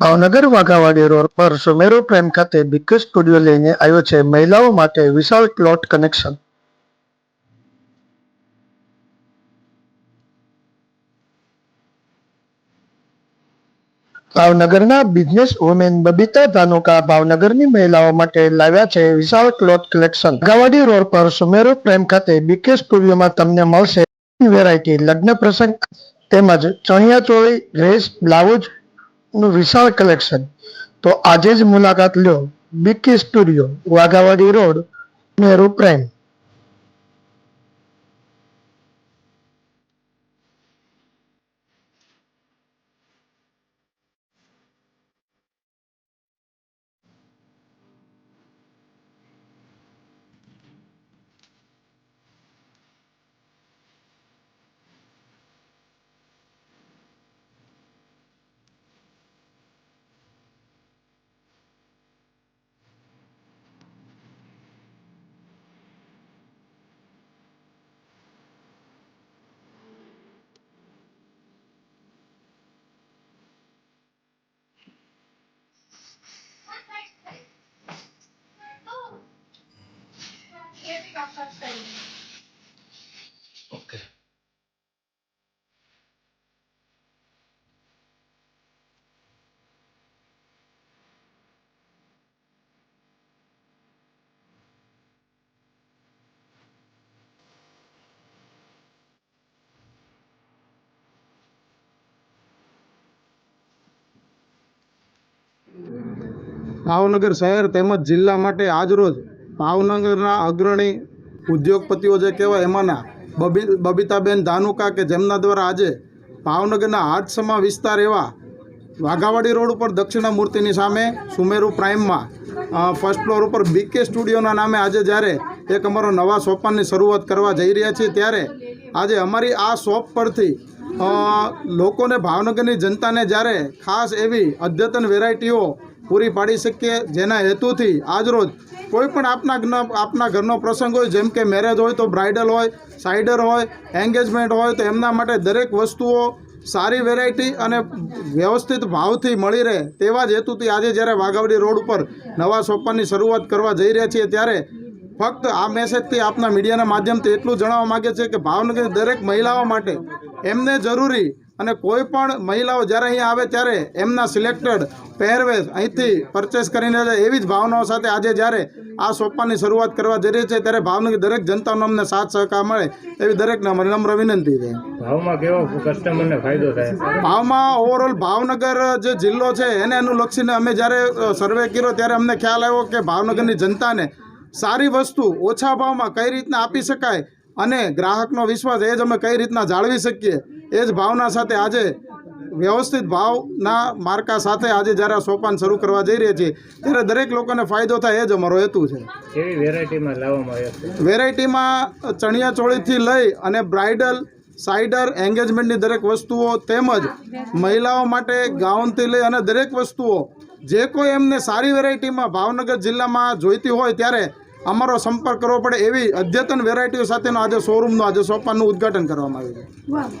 Bhavnagar Waghawadi road પર સુમેરો પ્રેમ ખાતે big studio લઈને આવ્યો છે મહિલાઓ માટે વિશાળ પ્લોટ કનેક્શન. ભાવનગરના બિઝનેસ વુમેન બબીતા ધાનુકા ભાવનગરની મહિલાઓ માટે લાવ્યા છે વિશાળ ક્લોથ કલેક્શન. ગાવાડી રોડ પર સુમેરો પ્રેમ ખાતે બીકે સ્ટુડિયોમાં તમને મળશે વેરાયટી, લગ્ન પ્રસંગ તેમજ ચણિયા ચોળી ડ્રેસ બ્લાઉઝ નું વિશાળ કલેક્શન તો આજે જ મુલાકાત લો B K studio Waghawadi road Nehru Prem Bhavnagar શહેર તેમજ જિલ્લા માટે આજરોજ ભાવનગરના અગ્રણી ઉદ્યોગપતિઓ જે કહેવાય એમાંના બબી બબીતાબેન ધાનુકા કે જેમના દ્વારા આજે ભાવનગરના હાથસમા વિસ્તાર એવા વાઘાવાડી રોડ ઉપર દક્ષિણામૂર્તિની સામે સુમેરુ પ્રાઇમમાં ફર્સ્ટ ફ્લોર ઉપર બીકે સ્ટુડિયોના નામે આજે જ્યારે એક અમારો નવા સોપાનની શરૂઆત કરવા જઈ રહ્યા છીએ ત્યારે આજે અમારી આ શોપ પરથી લોકોને ભાવનગરની જનતાને જ્યારે ખાસ એવી અદ્યતન વેરાયટીઓ પૂરી પાડી શકીએ જેના હેતુથી આજરોજ કોઈ પણ આપના આપના ઘરનો પ્રસંગ હોય, જેમ કે મેરેજ હોય તો બ્રાઇડલ હોય સાઇડર હોય એન્ગેજમેન્ટ હોય, તો એમના માટે દરેક વસ્તુઓ સારી વેરાયટી અને વ્યવસ્થિત ભાવથી મળી રહે તેવા જ હેતુથી આજે જ્યારે વાઘાવડી રોડ ઉપર નવા સોપાની શરૂઆત કરવા જઈ રહ્યા છીએ ત્યારે ફક્ત આ મેસેજથી આપના મીડિયાના માધ્યમથી એટલું જણાવવા માગે છે કે ભાવનગર દરેક મહિલાઓ માટે એમને જરૂરી અને કોઈ પણ મહિલાઓ જ્યારે અહીંયા આવે ત્યારે એમના સિલેક્ટેડ પહેરવેશ અહીંથી પરચેસ કરીને જાય. એવી જ ભાવનાઓ સાથે આજે જ્યારે આ સોપાની શરૂઆત કરવા જઈ રહી છે ત્યારે ભાવનગર દરેક જનતાનો અમને સાથ સહકાર મળે એવી દરેકને નમ્ર વિનંતી છે. ભાવમાં કેવો કસ્ટમરને ફાયદો થાય? ભાવમાં ઓવરઓલ ભાવનગર જે જિલ્લો છે એને અનુલક્ષીને અમે જ્યારે સર્વે કર્યો ત્યારે અમને ખ્યાલ આવ્યો કે ભાવનગરની જનતાને સારી વસ્તુ ઓછા ભાવમાં કઈ રીતના આપી શકાય અને ગ્રાહકનો વિશ્વાસ એ જ અમે કઈ રીતના જાળવી શકીએ. એ જ ભાવના સાથે આજે વ્યવસ્થિત ભાવના માર્કા સાથે આજે જ્યારે આ સોપાન શરૂ કરવા જઈ રહ્યા છીએ ત્યારે દરેક લોકોને ફાયદો થાય એ જ અમારો હેતુ છે. કેવી વેરાયટીમાં લાવવામાં આવ્યા વેરાયટીમાં ચણિયા ચોળીથી લઈ અને બ્રાઇડલ સાઇડર એન્ગેજમેન્ટની દરેક વસ્તુઓ તેમજ મહિલાઓ માટે ગાઉનથી લઈ અને દરેક વસ્તુઓ જે કોઈ એમને સારી વેરાયટીમાં ભાવનગર જિલ્લામાં જોઈતી હોય ત્યારે અમારો સંપર્ક કરવો પડે એવી અદ્યતન વેરાયટીઓ સાથેનો આજે શોરૂમનું આજે સોપાનનું ઉદ્ઘાટન કરવામાં આવ્યું છે.